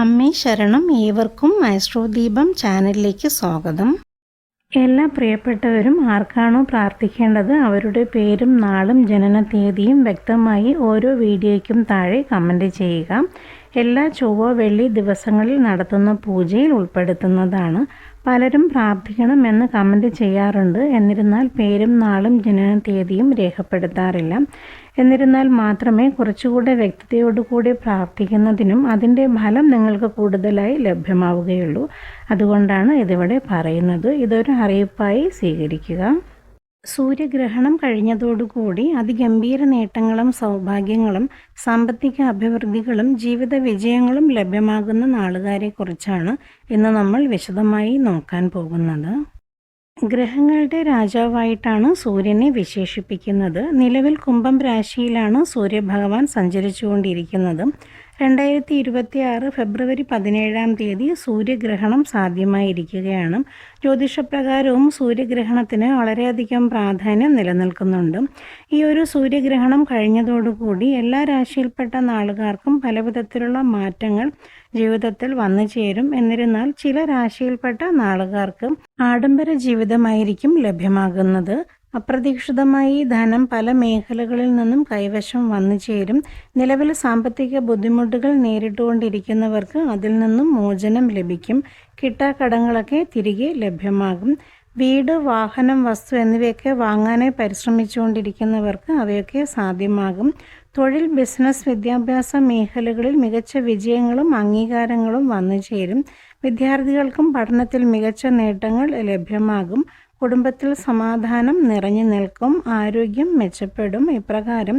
അമ്മേ ശരണം ഏവർക്കും ആസ്ട്രോദീപം ചാനലിലേക്ക് സ്വാഗതം. എല്ലാ പ്രിയപ്പെട്ടവരും ആർക്കാണോ പ്രാർത്ഥിക്കേണ്ടത് അവരുടെ പേരും നാളും ജനന തീയതിയും വ്യക്തമായി ഓരോ വീഡിയോയ്ക്കും താഴെ കമന്റ് ചെയ്യുക. എല്ലാ ചൊവ്വ വെള്ളി ദിവസങ്ങളിൽ നടത്തുന്ന പൂജയിൽ ഉൾപ്പെടുത്തുന്നതാണ്. പലരും പ്രാർത്ഥിക്കണം എന്ന് കമന്റ് ചെയ്യാറുണ്ട്. എന്നിരുന്നാൽ പേരും നാളും ജനന തീയതിയും രേഖപ്പെടുത്താറില്ല. എന്നിരുന്നാൽ മാത്രമേ കുറച്ചുകൂടെ വ്യക്തതയോടുകൂടി പ്രാർത്ഥിക്കുന്നതിനും അതിന്റെ ഫലം നിങ്ങൾക്ക് കൂടുതലായി ലഭ്യമാവുകയുള്ളൂ. അതുകൊണ്ടാണ് ഇതിവിടെ പറയുന്നത്. ഇതൊരു അറിയിപ്പായി സ്വീകരിക്കുക. സൂര്യഗ്രഹണം കഴിഞ്ഞതോടുകൂടി അതിഗംഭീര നേട്ടങ്ങളും സൗഭാഗ്യങ്ങളും സാമ്പത്തിക അഭിവൃദ്ധികളും ജീവിത വിജയങ്ങളും ലഭ്യമാകുന്ന നാളുകാരെക്കുറിച്ചാണ് ഇന്ന് നമ്മൾ വിശദമായി നോക്കാൻ പോകുന്നത്. ഗ്രഹങ്ങളുടെ രാജാവായിട്ടാണ് സൂര്യനെ വിശേഷിപ്പിക്കുന്നത്. നിലവിൽ കുംഭം രാശിയിലാണ് സൂര്യഭഗവാൻ സഞ്ചരിച്ചുകൊണ്ടിരിക്കുന്നത്. രണ്ടായിരത്തി ഇരുപത്തി ആറ് ഫെബ്രുവരി പതിനേഴാം തീയതി സൂര്യഗ്രഹണം സാധ്യമായിരിക്കുകയാണ്. ജ്യോതിഷപ്രകാരവും സൂര്യഗ്രഹണത്തിന് വളരെയധികം പ്രാധാന്യം നിലനിൽക്കുന്നുണ്ട്. ഈ ഒരു സൂര്യഗ്രഹണം കഴിഞ്ഞതോടുകൂടി എല്ലാ രാശിയിൽപ്പെട്ട നാളുകാർക്കും പലവിധത്തിലുള്ള മാറ്റങ്ങൾ ജീവിതത്തിൽ വന്നു ചേരും. എന്നിരുന്നാൽ ചില രാശിയിൽപ്പെട്ട നാളുകാർക്ക് ആഡംബര ജീവിതമായിരിക്കും ലഭ്യമാകുന്നത്. അപ്രതീക്ഷിതമായി ധനം പല മേഖലകളിൽ നിന്നും കൈവശം വന്നു ചേരും. നിലവിൽ സാമ്പത്തിക ബുദ്ധിമുട്ടുകൾ നേരിട്ടുകൊണ്ടിരിക്കുന്നവർക്ക് അതിൽ നിന്നും മോചനം ലഭിക്കും. കിട്ടാക്കടങ്ങളൊക്കെ തിരികെ ലഭ്യമാകും. വീട് വാഹനം വസ്തു എന്നിവയൊക്കെ വാങ്ങാനായി പരിശ്രമിച്ചുകൊണ്ടിരിക്കുന്നവർക്ക് അവയൊക്കെ സാധ്യമാകും. തൊഴിൽ ബിസിനസ് വിദ്യാഭ്യാസ മേഖലകളിൽ മികച്ച വിജയങ്ങളും അംഗീകാരങ്ങളും വന്നു ചേരും. വിദ്യാർത്ഥികൾക്കും പഠനത്തിൽ മികച്ച നേട്ടങ്ങൾ ലഭ്യമാകും. കുടുംബത്തിൽ സമാധാനം നിറഞ്ഞു നിൽക്കും ആരോഗ്യം മെച്ചപ്പെടും. ഇപ്രകാരം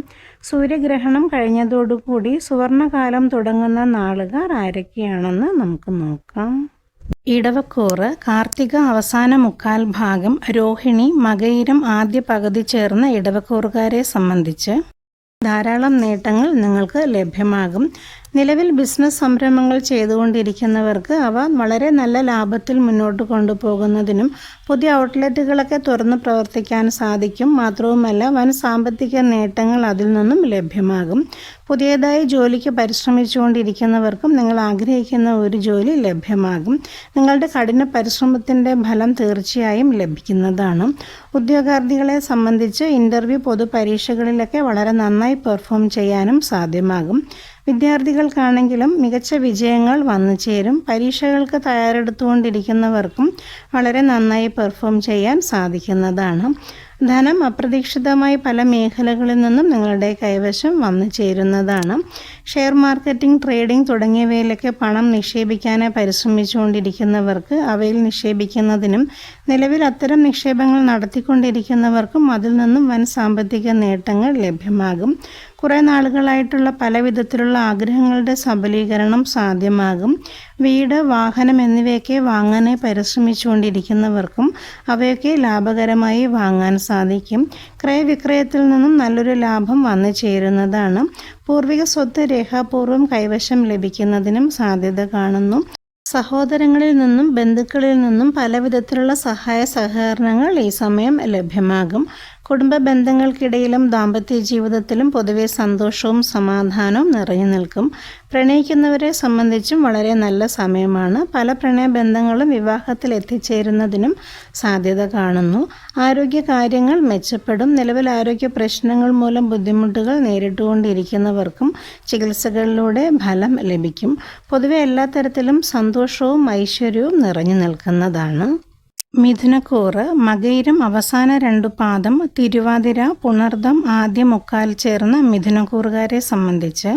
സൂര്യഗ്രഹണം കഴിഞ്ഞതോടുകൂടി സുവർണകാലം തുടങ്ങുന്ന നാളുകാർ ആരൊക്കെയാണെന്ന് നമുക്ക് നോക്കാം. ഇടവക്കൂറ് കാർത്തിക അവസാന മുക്കാൽ ഭാഗം രോഹിണി മകയിരം ആദ്യ പകുതി ചേർന്ന ഇടവക്കൂറുകാരെ സംബന്ധിച്ച് ധാരാളം നേട്ടങ്ങൾ നിങ്ങൾക്ക് ലഭ്യമാകും. നിലവിൽ ബിസിനസ് സംരംഭങ്ങൾ ചെയ്തുകൊണ്ടിരിക്കുന്നവർക്ക് അവ വളരെ നല്ല ലാഭത്തിൽ മുന്നോട്ട് കൊണ്ടുപോകുന്നതിനും പുതിയ ഔട്ട്ലെറ്റുകളൊക്കെ തുറന്ന് പ്രവർത്തിക്കാൻ സാധിക്കും. മാത്രവുമല്ല വൻ സാമ്പത്തിക നേട്ടങ്ങൾ അതിൽ നിന്നും ലഭ്യമാകും. പുതിയതായി ജോലിക്ക് പരിശ്രമിച്ചുകൊണ്ടിരിക്കുന്നവർക്കും നിങ്ങൾ ആഗ്രഹിക്കുന്ന ഒരു ജോലി ലഭ്യമാകും. നിങ്ങളുടെ കഠിന പരിശ്രമത്തിന്റെ ഫലം തീർച്ചയായും ലഭിക്കുന്നതാണ്. ഉദ്യോഗാർത്ഥികളെ സംബന്ധിച്ച് ഇന്റർവ്യൂ പൊതുപരീക്ഷകളിലൊക്കെ വളരെ നന്നായി പെർഫോം ചെയ്യാനും സാധ്യമാകും. വിദ്യാർത്ഥികൾക്കാണെങ്കിലും മികച്ച വിജയങ്ങൾ വന്നു ചേരും. പരീക്ഷകൾക്ക് തയ്യാറെടുത്തുകൊണ്ടിരിക്കുന്നവർക്കും വളരെ നന്നായി പെർഫോം ചെയ്യാൻ സാധിക്കുന്നതാണ്. ധനം അപ്രതീക്ഷിതമായി പല മേഖലകളിൽ നിന്നും നിങ്ങളുടെ കൈവശം വന്നു ചേരുന്നതാണ്. ഷെയർ മാർക്കറ്റിംഗ് ട്രേഡിംഗ് തുടങ്ങിയവയിലൊക്കെ പണം നിക്ഷേപിക്കാനായി പരിശ്രമിച്ചുകൊണ്ടിരിക്കുന്നവർക്ക് അവയിൽ നിക്ഷേപിക്കുന്നതിനും നിലവിൽ അത്തരം നിക്ഷേപങ്ങൾ നടത്തിക്കൊണ്ടിരിക്കുന്നവർക്കും അതിൽ നിന്നും വൻ സാമ്പത്തിക നേട്ടങ്ങൾ ലഭ്യമാകും. കുറേ നാളുകളായിട്ടുള്ള പല വിധത്തിലുള്ള ആഗ്രഹങ്ങളുടെ സബലീകരണം സാധ്യമാകും. വീട് വാഹനം എന്നിവയൊക്കെ വാങ്ങാനെ പരിശ്രമിച്ചുകൊണ്ടിരിക്കുന്നവർക്കും അവയൊക്കെ ലാഭകരമായി വാങ്ങാൻ സാധിക്കും. ക്രയവിക്രയത്തിൽ നിന്നും നല്ലൊരു ലാഭം വന്നു ചേരുന്നതാണ്. പൂർവിക സ്വത്ത് രേഖാപൂർവം കൈവശം ലഭിക്കുന്നതിനും സാധ്യത കാണുന്നു. സഹോദരങ്ങളിൽ നിന്നും ബന്ധുക്കളിൽ നിന്നും പല വിധത്തിലുള്ള സഹായ സഹകരണങ്ങൾ ഈ സമയം ലഭ്യമാകും. കുടുംബ ബന്ധങ്ങൾക്കിടയിലും ദാമ്പത്യ ജീവിതത്തിലും പൊതുവെ സന്തോഷവും സമാധാനവും നിറഞ്ഞു നിൽക്കും. പ്രണയിക്കുന്നവരെ സംബന്ധിച്ചും വളരെ നല്ല സമയമാണ്. പല പ്രണയ ബന്ധങ്ങളും വിവാഹത്തിൽ എത്തിച്ചേരുന്നതിനും സാധ്യത കാണുന്നു. ആരോഗ്യ കാര്യങ്ങൾ മെച്ചപ്പെടും. നിലവിൽ ആരോഗ്യ പ്രശ്നങ്ങൾ മൂലം ബുദ്ധിമുട്ടുകൾ നേരിട്ടുകൊണ്ടിരിക്കുന്നവർക്കും ചികിത്സകളിലൂടെ ഫലം ലഭിക്കും. പൊതുവെ എല്ലാ തരത്തിലും സന്തോഷവും ഐശ്വര്യവും നിറഞ്ഞു നിൽക്കുന്നതാണ്. മിഥുനക്കൂറ് മകയിരം അവസാന രണ്ടു പാദം തിരുവാതിര പുണർദം ആദ്യ മുക്കാൽ ചേർന്ന മിഥുനക്കൂറുകാരെ സംബന്ധിച്ച്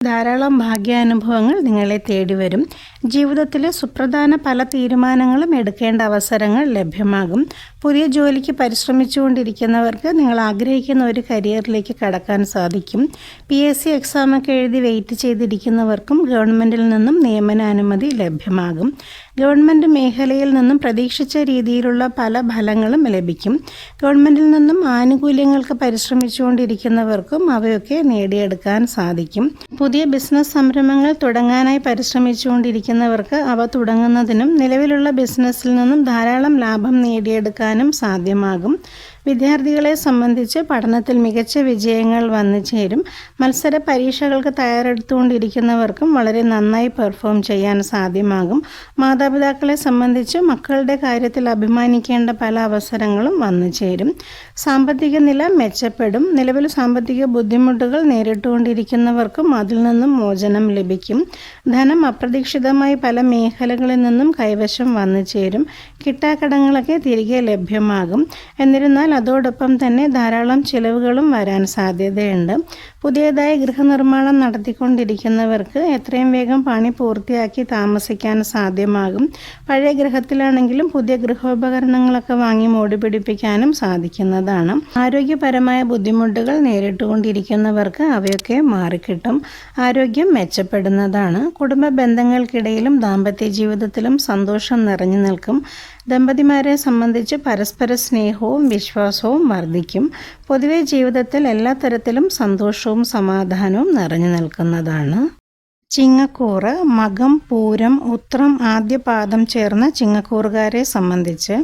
ധാരാളം ഭാഗ്യാനുഭവങ്ങൾ നിങ്ങളെ തേടി വരും. ജീവിതത്തിലെ സുപ്രധാന പല തീരുമാനങ്ങളും എടുക്കേണ്ട അവസരങ്ങൾ ലഭ്യമാകും. പുതിയ ജോലിക്ക് പരിശ്രമിച്ചുകൊണ്ടിരിക്കുന്നവർക്ക് നിങ്ങൾ ആഗ്രഹിക്കുന്ന ഒരു കരിയറിലേക്ക് കടക്കാൻ സാധിക്കും. പി എസ് സി എക്സാമൊക്കെ എഴുതി വെയിറ്റ് ചെയ്തിരിക്കുന്നവർക്കും ഗവൺമെന്റിൽ നിന്നും നിയമനാനുമതി ലഭ്യമാകും. ഗവൺമെന്റ് മേഖലയിൽ നിന്നും പ്രതീക്ഷിച്ച രീതിയിലുള്ള പല ഫലങ്ങളും ലഭിക്കും. ഗവൺമെന്റിൽ നിന്നും ആനുകൂല്യങ്ങൾക്ക് പരിശ്രമിച്ചുകൊണ്ടിരിക്കുന്നവർക്കും അവയൊക്കെ നേടിയെടുക്കാൻ സാധിക്കും. പുതിയ ബിസിനസ് സംരംഭങ്ങൾ തുടങ്ങാനായി പരിശ്രമിച്ചുകൊണ്ടിരിക്കുന്നവർക്ക് അവ തുടങ്ങുന്നതിനും നിലവിലുള്ള ബിസിനസ്സിൽ നിന്നും ധാരാളം ലാഭം നേടിയെടുക്കാനും സാധ്യമാകും. വിദ്യാർത്ഥികളെ സംബന്ധിച്ച് പഠനത്തിൽ മികച്ച വിജയങ്ങൾ വന്നു ചേരും. മത്സര പരീക്ഷകൾക്ക് തയ്യാറെടുത്തുകൊണ്ടിരിക്കുന്നവർക്കും വളരെ നന്നായി പെർഫോം ചെയ്യാൻ സാധ്യമാകും. മാതാപിതാക്കളെ സംബന്ധിച്ച് മക്കളുടെ കാര്യത്തിൽ അഭിമാനിക്കേണ്ട പല അവസരങ്ങളും വന്നു ചേരും. സാമ്പത്തിക നില മെച്ചപ്പെടും. നിലവിൽ സാമ്പത്തിക ബുദ്ധിമുട്ടുകൾ നേരിട്ടുകൊണ്ടിരിക്കുന്നവർക്കും അതിൽ നിന്നും മോചനം ലഭിക്കും. ധനം അപ്രതീക്ഷിതമായി പല മേഖലകളിൽ നിന്നും കൈവശം വന്നു ചേരും. കിട്ടാക്കടങ്ങളൊക്കെ തിരികെ ലഭ്യമാകും. എന്നിരുന്നാൽ അതോടൊപ്പം തന്നെ ധാരാളം ചിലവുകളും വരാൻ സാധ്യതയുണ്ട്. പുതിയതായി ഗൃഹനിർമ്മാണം നടത്തിക്കൊണ്ടിരിക്കുന്നവർക്ക് എത്രയും വേഗം പണി പൂർത്തിയാക്കി താമസിക്കാൻ സാധ്യമാകും. പഴയ ഗൃഹത്തിലാണെങ്കിലും പുതിയ ഗൃഹോപകരണങ്ങളൊക്കെ വാങ്ങി മോടി പിടിപ്പിക്കാനും സാധിക്കുന്നതാണ്. ആരോഗ്യപരമായ ബുദ്ധിമുട്ടുകൾ നേരിട്ടുകൊണ്ടിരിക്കുന്നവർക്ക് അവയൊക്കെ മാറിക്കിട്ടും. ആരോഗ്യം മെച്ചപ്പെടുന്നതാണ്. കുടുംബ ബന്ധങ്ങൾക്കിടയിലും ദാമ്പത്യ ജീവിതത്തിലും സന്തോഷം നിറഞ്ഞു നിൽക്കും. ദമ്പതിമാരെ സംബന്ധിച്ച് പരസ്പര സ്നേഹവും വിശ്വാസവും വർദ്ധിക്കും. പൊതുവെ ജീവിതത്തിൽ എല്ലാ തരത്തിലും സന്തോഷവും സമാധാനവും നിറഞ്ഞു നിൽക്കുന്നതാണ്. ചിങ്ങക്കൂറ് മകം പൂരം ഉത്രം ആദ്യ പാദം ചേർന്ന ചിങ്ങക്കൂറുകാരെ സംബന്ധിച്ച്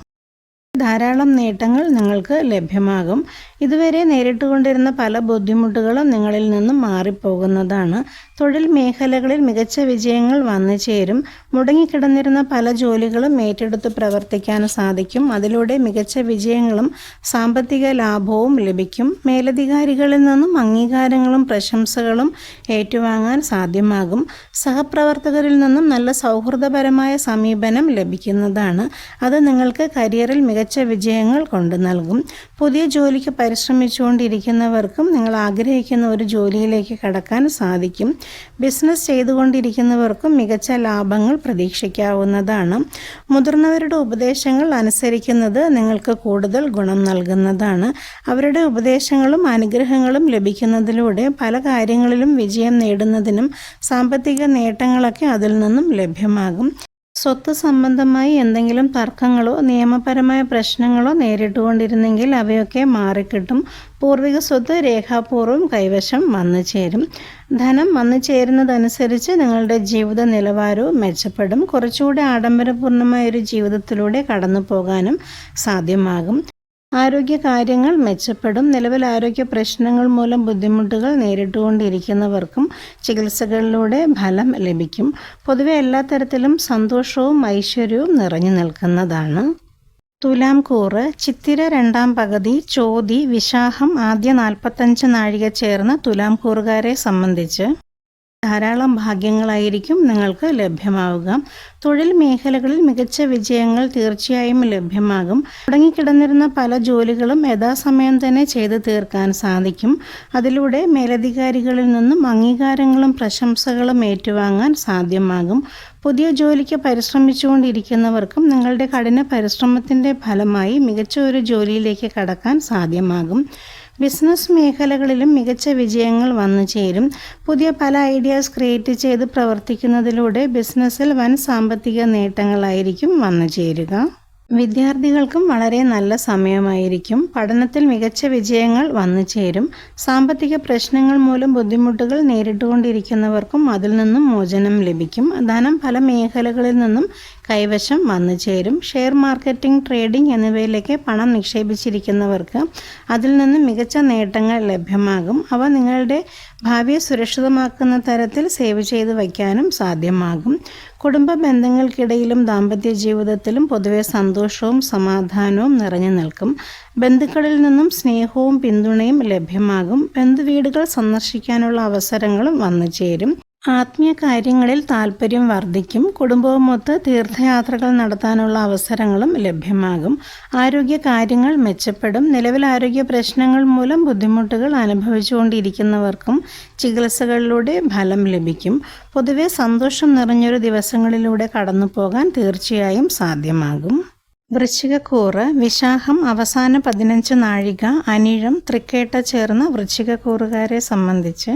ധാരാളം നേട്ടങ്ങൾ നിങ്ങൾക്ക് ലഭ്യമാകും. ഇതുവരെ നേരിട്ടുകൊണ്ടിരുന്ന പല ബുദ്ധിമുട്ടുകളും നിങ്ങളിൽ നിന്നും മാറിപ്പോകുന്നതാണ്. തൊഴിൽ മേഖലകളിൽ മികച്ച വിജയങ്ങൾ വന്നു ചേരും. മുടങ്ങിക്കിടന്നിരുന്ന പല ജോലികളും ഏറ്റെടുത്ത് പ്രവർത്തിക്കാൻ സാധിക്കും. അതിലൂടെ മികച്ച വിജയങ്ങളും സാമ്പത്തിക ലാഭവും ലഭിക്കും. മേലധികാരികളിൽ നിന്നും അംഗീകാരങ്ങളും പ്രശംസകളും ഏറ്റുവാങ്ങാൻ സാധ്യമാകും. സഹപ്രവർത്തകരിൽ നിന്നും നല്ല സൗഹൃദപരമായ സമീപനം ലഭിക്കുന്നതാണ്. അത് നിങ്ങൾക്ക് കരിയറിൽ മികച്ച വിജയങ്ങൾ കൊണ്ടു നൽകും. പുതിയ ജോലിക്ക് പരിശ്രമിച്ചുകൊണ്ടിരിക്കുന്നവർക്കും നിങ്ങൾ ആഗ്രഹിക്കുന്ന ഒരു ജോലിയിലേക്ക് കടക്കാൻ സാധിക്കും. ബിസിനസ് ചെയ്തുകൊണ്ടിരിക്കുന്നവർക്കും മികച്ച ലാഭങ്ങൾ പ്രതീക്ഷിക്കാവുന്നതാണ്. മുതിർന്നവരുടെ ഉപദേശങ്ങൾ അനുസരിക്കുന്നത് നിങ്ങൾക്ക് കൂടുതൽ ഗുണം നൽകുന്നതാണ്. അവരുടെ ഉപദേശങ്ങളും അനുഗ്രഹങ്ങളും ലഭിക്കുന്നതിലൂടെ പല കാര്യങ്ങളിലും വിജയം നേടുന്നതിനും സാമ്പത്തിക നേട്ടങ്ങളൊക്കെ അതിൽ നിന്നും ലഭ്യമാകും. സ്വത്ത് സംബന്ധമായി എന്തെങ്കിലും തർക്കങ്ങളോ നിയമപരമായ പ്രശ്നങ്ങളോ നേരിട്ടുകൊണ്ടിരുന്നെങ്കിൽ അവയൊക്കെ മാറിക്കിട്ടും. പൂർവിക സ്വത്ത് രേഖാപൂർവം കൈവശം വന്നു ചേരും. ധനം വന്നു ചേരുന്നതനുസരിച്ച് നിങ്ങളുടെ ജീവിത നിലവാരവും മെച്ചപ്പെടും. കുറച്ചുകൂടി ആഡംബരപൂർണമായ ഒരു ജീവിതത്തിലൂടെ കടന്നു പോകാനും സാധ്യമാകും. ആരോഗ്യ കാര്യങ്ങൾ മെച്ചപ്പെടും. നിലവിൽ ആരോഗ്യ പ്രശ്നങ്ങൾ മൂലം ബുദ്ധിമുട്ടുകൾ നേരിട്ടുകൊണ്ടിരിക്കുന്നവർക്കും ചികിത്സകളിലൂടെ ഫലം ലഭിക്കും. പൊതുവെ എല്ലാ തരത്തിലും സന്തോഷവും ഐശ്വര്യവും നിറഞ്ഞു നിൽക്കുന്നതാണ്. തുലാം കൂറ് ചിത്തിര രണ്ടാം പകുതി ചോതി വിശാഹം ആദ്യ നാൽപ്പത്തഞ്ച് നാഴിക ചേർന്ന തുലാം കൂറുകാരെ സംബന്ധിച്ച് ധാരാളം ഭാഗ്യങ്ങളായിരിക്കും നിങ്ങൾക്ക് ലഭ്യമാവുക. തൊഴിൽ മേഖലകളിൽ മികച്ച വിജയങ്ങൾ തീർച്ചയായും ലഭ്യമാകും. തുടങ്ങിക്കിടന്നിരുന്ന പല ജോലികളും യഥാസമയം തന്നെ ചെയ്തു തീർക്കാൻ സാധിക്കും. അതിലൂടെ മേലധികാരികളിൽ നിന്നും അംഗീകാരങ്ങളും പ്രശംസകളും ഏറ്റുവാങ്ങാൻ സാധ്യമാകും. പുതിയ ജോലിക്ക് പരിശ്രമിച്ചുകൊണ്ടിരിക്കുന്നവർക്കും നിങ്ങളുടെ കഠിന പരിശ്രമത്തിന്റെ ഫലമായി മികച്ച ഒരു ജോലിയിലേക്ക് കടക്കാൻ സാധ്യമാകും. ബിസിനസ് മേഖലകളിലും മികച്ച വിജയങ്ങൾ വന്നു ചേരും. പുതിയ പല ഐഡിയാസ് ക്രിയേറ്റ് ചെയ്ത് പ്രവർത്തിക്കുന്നതിലൂടെ ബിസിനസ്സിൽ വൻ സാമ്പത്തിക നേട്ടങ്ങളായിരിക്കും വന്നു ചേരുക. വിദ്യാർത്ഥികൾക്കും വളരെ നല്ല സമയമായിരിക്കും. പഠനത്തിൽ മികച്ച വിജയങ്ങൾ വന്നു ചേരും. സാമ്പത്തിക പ്രശ്നങ്ങൾ മൂലം ബുദ്ധിമുട്ടുകൾ നേരിട്ടുകൊണ്ടിരിക്കുന്നവർക്കും അതിൽ നിന്നും മോചനം ലഭിക്കും. ധനം പല മേഖലകളിൽ നിന്നും കൈവശം വന്നു ചേരും. ഷെയർ മാർക്കറ്റിംഗ് ട്രേഡിംഗ് എന്നിവയിലേക്ക് പണം നിക്ഷേപിച്ചിരിക്കുന്നവർക്ക് അതിൽ നിന്നും മികച്ച നേട്ടങ്ങൾ ലഭ്യമാകും. അവ നിങ്ങളുടെ ഭാവിയെ സുരക്ഷിതമാക്കുന്ന തരത്തിൽ സേവ് ചെയ്ത് വയ്ക്കാനും സാധ്യമാകും. കുടുംബ ബന്ധങ്ങൾക്കിടയിലും ദാമ്പത്യ ജീവിതത്തിലും പൊതുവെ സന്തോഷവും സമാധാനവും നിറഞ്ഞു നിൽക്കും. ബന്ധുക്കളിൽ നിന്നും സ്നേഹവും പിന്തുണയും ലഭ്യമാകും. ബന്ധുവീടുകൾ സന്ദർശിക്കാനുള്ള അവസരങ്ങളും വന്നു ചേരും ആത്മീയ കാര്യങ്ങളിൽ താല്പര്യം വർദ്ധിക്കും കുടുംബവുമൊത്ത് തീർത്ഥയാത്രകൾ നടത്താനുള്ള അവസരങ്ങളും ലഭ്യമാകും ആരോഗ്യ കാര്യങ്ങൾ മെച്ചപ്പെടും നിലവിൽ ആരോഗ്യ പ്രശ്നങ്ങൾ മൂലം ബുദ്ധിമുട്ടുകൾ അനുഭവിച്ചുകൊണ്ടിരിക്കുന്നവർക്കും ചികിത്സകളിലൂടെ ഫലം ലഭിക്കും. പൊതുവെ സന്തോഷം നിറഞ്ഞൊരു ദിവസങ്ങളിലൂടെ കടന്നു പോകാൻ തീർച്ചയായും സാധ്യമാകും. വൃശ്ചികക്കൂറ് വിശാഖം അവസാന പതിനഞ്ച് നാഴിക അനിഴം തൃക്കേട്ട ചേർന്ന വൃശ്ചികക്കൂറുകാരെ സംബന്ധിച്ച്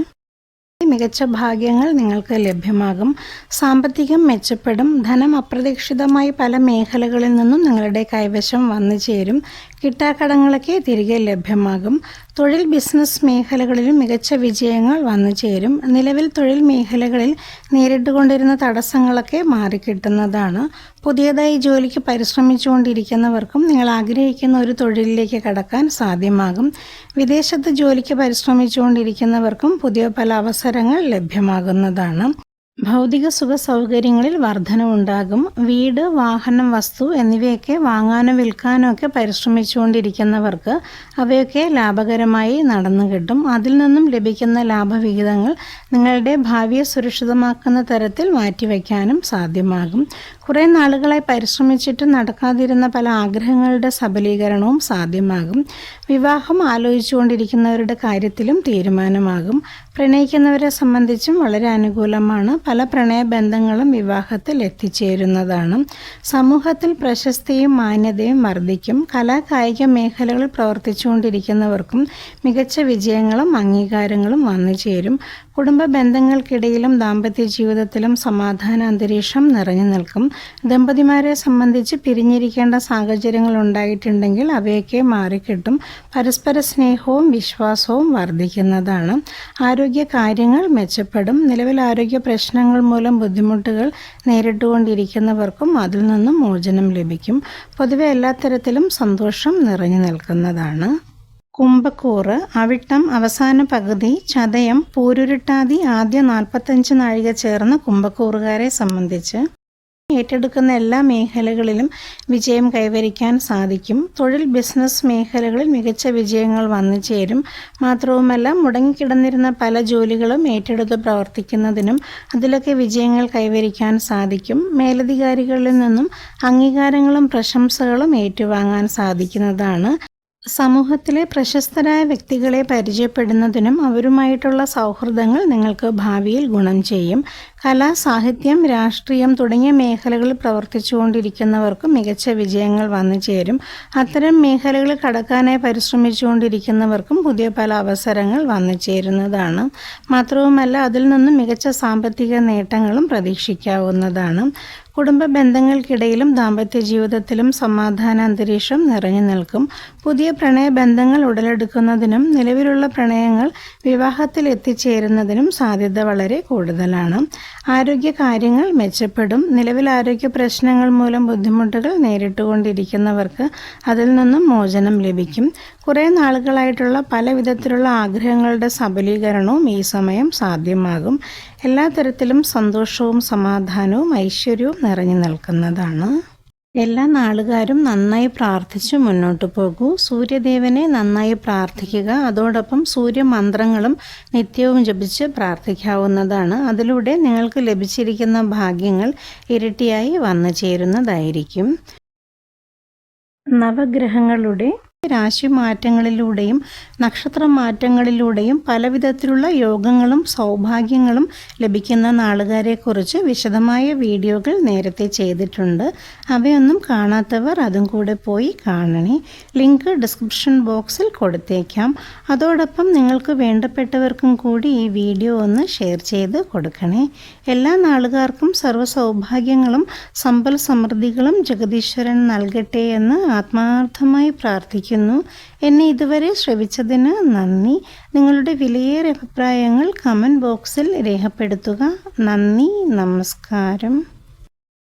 മികച്ച ഭാഗ്യങ്ങൾ നിങ്ങൾക്ക് ലഭ്യമാകും. സാമ്പത്തികം മെച്ചപ്പെടും. ധനം അപ്രതീക്ഷിതമായി പല മേഖലകളിൽ നിന്നും നിങ്ങളുടെ കൈവശം വന്നു ചേരും കിട്ടാക്കടങ്ങളൊക്കെ തിരികെ ലഭ്യമാകും. തൊഴിൽ ബിസിനസ് മേഖലകളിലും മികച്ച വിജയങ്ങൾ വന്നു ചേരും. നിലവിൽ തൊഴിൽ മേഖലകളിൽ നേരിട്ടുകൊണ്ടിരുന്ന തടസ്സങ്ങളൊക്കെ മാറിക്കിട്ടുന്നതാണ്. പുതിയതായി ജോലിക്ക് പരിശ്രമിച്ചുകൊണ്ടിരിക്കുന്നവർക്കും നിങ്ങൾ ആഗ്രഹിക്കുന്ന ഒരു തൊഴിലിലേക്ക് കടക്കാൻ സാധ്യമാകും. വിദേശത്ത് ജോലിക്ക് പരിശ്രമിച്ചുകൊണ്ടിരിക്കുന്നവർക്കും പുതിയ പല അവസരങ്ങൾ ലഭ്യമാകുന്നതാണ്. ഭൗതിക സുഖ സൗകര്യങ്ങളിൽ വർധനവുണ്ടാകും. വീട് വാഹനം വസ്തു എന്നിവയൊക്കെ വാങ്ങാനോ വിൽക്കാനോ ഒക്കെ പരിശ്രമിച്ചുകൊണ്ടിരിക്കുന്നവർക്ക് അവയൊക്കെ ലാഭകരമായി നടന്നു കിട്ടും. അതിൽ നിന്നും ലഭിക്കുന്ന ലാഭവിഹിതങ്ങൾ നിങ്ങളുടെ ഭാവിയെ സുരക്ഷിതമാക്കുന്ന തരത്തിൽ മാറ്റിവെക്കാനും സാധ്യമാകും. കുറേ നാളുകളായി പരിശ്രമിച്ചിട്ട് നടക്കാതിരുന്ന പല ആഗ്രഹങ്ങളുടെ സബലീകരണവും സാധ്യമാകും. വിവാഹം ആലോചിച്ചുകൊണ്ടിരിക്കുന്നവരുടെ കാര്യത്തിലും തീരുമാനമാകും. പ്രണയിക്കുന്നവരെ സംബന്ധിച്ചും വളരെ അനുകൂലമാണ്. പല പ്രണയബന്ധങ്ങളും വിവാഹത്തിൽ എത്തിച്ചേരുന്നതാണ്. സമൂഹത്തിൽ പ്രശസ്തിയും മാന്യതയും വർദ്ധിക്കും. കലാകായിക മേഖലകളിൽ പ്രവർത്തിച്ചുകൊണ്ടിരിക്കുന്നവർക്കും മികച്ച വിജയങ്ങളും അംഗീകാരങ്ങളും വന്നു ചേരും കുടുംബ ബന്ധങ്ങൾക്കിടയിലും ദാമ്പത്യ ജീവിതത്തിലും സമാധാന അന്തരീക്ഷം നിറഞ്ഞു നിൽക്കും. ദമ്പതിമാരെ സംബന്ധിച്ച് പിരിഞ്ഞിരിക്കേണ്ട സാഹചര്യങ്ങൾ ഉണ്ടായിട്ടുണ്ടെങ്കിൽ അവയൊക്കെ മാറിക്കിട്ടും. പരസ്പര സ്നേഹവും വിശ്വാസവും വർദ്ധിക്കുന്നതാണ്. ആരോഗ്യ കാര്യങ്ങൾ മെച്ചപ്പെടും. നിലവിൽ ആരോഗ്യ പ്രശ്നങ്ങൾ മൂലം ബുദ്ധിമുട്ടുകൾ നേരിട്ടുകൊണ്ടിരിക്കുന്നവർക്കും അതിൽ നിന്നും മോചനം ലഭിക്കും. പൊതുവെ എല്ലാ തരത്തിലും സന്തോഷം നിറഞ്ഞു നിൽക്കുന്നതാണ്. കുംഭക്കൂറ് അവിട്ടം അവസാന പകുതി ചതയം പൂരുരുട്ടാതി ആദ്യ നാൽപ്പത്തഞ്ച് നാഴിക ചേർന്ന കുംഭക്കൂറുകാരെ സംബന്ധിച്ച് ഏറ്റെടുക്കുന്ന എല്ലാ മേഖലകളിലും വിജയം കൈവരിക്കാൻ സാധിക്കും. തൊഴിൽ ബിസിനസ് മേഖലകളിൽ മികച്ച വിജയങ്ങൾ വന്നു ചേരും. മാത്രവുമല്ല മുടങ്ങിക്കിടന്നിരുന്ന പല ജോലികളും ഏറ്റെടുത്ത് പ്രവർത്തിക്കുന്നതിനും അതിലൊക്കെ വിജയങ്ങൾ കൈവരിക്കാൻ സാധിക്കും. മേലധികാരികളിൽ നിന്നും അംഗീകാരങ്ങളും പ്രശംസകളും ഏറ്റുവാങ്ങാൻ സാധിക്കുന്നതാണ്. സമൂഹത്തിലെ പ്രശസ്തരായ വ്യക്തികളെ പരിചയപ്പെടുന്നതിനും അവരുമായിട്ടുള്ള സൗഹൃദങ്ങൾ നിങ്ങൾക്ക് ഭാവിയിൽ ഗുണം ചെയ്യും. കല സാഹിത്യം രാഷ്ട്രീയം തുടങ്ങിയ മേഖലകളിൽ പ്രവർത്തിച്ചുകൊണ്ടിരിക്കുന്നവർക്ക് മികച്ച വിജയങ്ങൾ വന്നു ചേരും. അത്തരം മേഖലകളിൽ കടക്കാനായി പരിശ്രമിച്ചുകൊണ്ടിരിക്കുന്നവർക്കും പുതിയ പല അവസരങ്ങൾ വന്നു ചേരുന്നതാണ്. മാത്രവുമല്ല അതിൽ നിന്നും മികച്ച സാമ്പത്തിക നേട്ടങ്ങളും പ്രതീക്ഷിക്കാവുന്നതാണ്. കുടുംബ ബന്ധങ്ങൾക്കിടയിലും ദാമ്പത്യ ജീവിതത്തിലും സമാധാന അന്തരീക്ഷം നിറഞ്ഞു നിൽക്കും. പുതിയ പ്രണയ ബന്ധങ്ങൾ ഉടലെടുക്കുന്നതിനും നിലവിലുള്ള പ്രണയങ്ങൾ വിവാഹത്തിൽ എത്തിച്ചേരുന്നതിനും സാധ്യത വളരെ കൂടുതലാണ്. ആരോഗ്യ കാര്യങ്ങൾ മെച്ചപ്പെടും. നിലവിൽ ആരോഗ്യ പ്രശ്നങ്ങൾ മൂലം ബുദ്ധിമുട്ടുകൾ നേരിട്ടുകൊണ്ടിരിക്കുന്നവർക്ക് അതിൽ നിന്നും മോചനം ലഭിക്കും. കുറേ നാളുകളായിട്ടുള്ള പല വിധത്തിലുള്ള ആഗ്രഹങ്ങളുടെ സബലീകരണവും ഈ സമയം സാധ്യമാകും. എല്ലാ തരത്തിലും സന്തോഷവും സമാധാനവും ഐശ്വര്യവും നിറഞ്ഞു നിൽക്കുന്നതാണ്. എല്ലാ നാളുകാരും നന്നായി പ്രാർത്ഥിച്ച് മുന്നോട്ട് പോകൂ. സൂര്യദേവനെ നന്നായി പ്രാർത്ഥിക്കുക. അതോടൊപ്പം സൂര്യമന്ത്രങ്ങളും നിത്യവും ജപിച്ച് പ്രാർത്ഥിക്കാവുന്നതാണ്. അതിലൂടെ നിങ്ങൾക്ക് ലഭിച്ചിരിക്കുന്ന ഭാഗ്യങ്ങൾ ഇരട്ടിയായി വന്നു ചേരുന്നതായിരിക്കും നവഗ്രഹങ്ങളുടെ രാശിമാറ്റങ്ങളിലൂടെയും നക്ഷത്രമാറ്റങ്ങളിലൂടെയും പലവിധത്തിലുള്ള യോഗങ്ങളും സൗഭാഗ്യങ്ങളും ലഭിക്കുന്ന നാളുകാരെക്കുറിച്ച് വിശദമായ വീഡിയോകൾ നേരത്തെ ചെയ്തിട്ടുണ്ട്. അവയൊന്നും കാണാത്തവർ അതും കൂടെ പോയി കാണണേ. ലിങ്ക് ഡിസ്ക്രിപ്ഷൻ ബോക്സിൽ കൊടുത്തേക്കാം. അതോടൊപ്പം നിങ്ങൾക്ക് വേണ്ടപ്പെട്ടവർക്കും കൂടി ഈ വീഡിയോ ഒന്ന് ഷെയർ ചെയ്ത് കൊടുക്കണേ. എല്ലാ നാളുകാർക്കും സർവ സൗഭാഗ്യങ്ങളും സമ്പൽ സമൃദ്ധികളും ജഗദീശ്വരൻ നൽകട്ടെ എന്ന് ആത്മാർത്ഥമായി പ്രാർത്ഥിക്കുന്നു. ഇരിക്കുന്നു എന്നെ ഇതുവരെ ശ്രവിച്ചതിന് നന്ദി. നിങ്ങളുടെ വിലയേറെ അഭിപ്രായങ്ങൾ കമന്റ് ബോക്സിൽ രേഖപ്പെടുത്തുക. നന്ദി. നമസ്കാരം.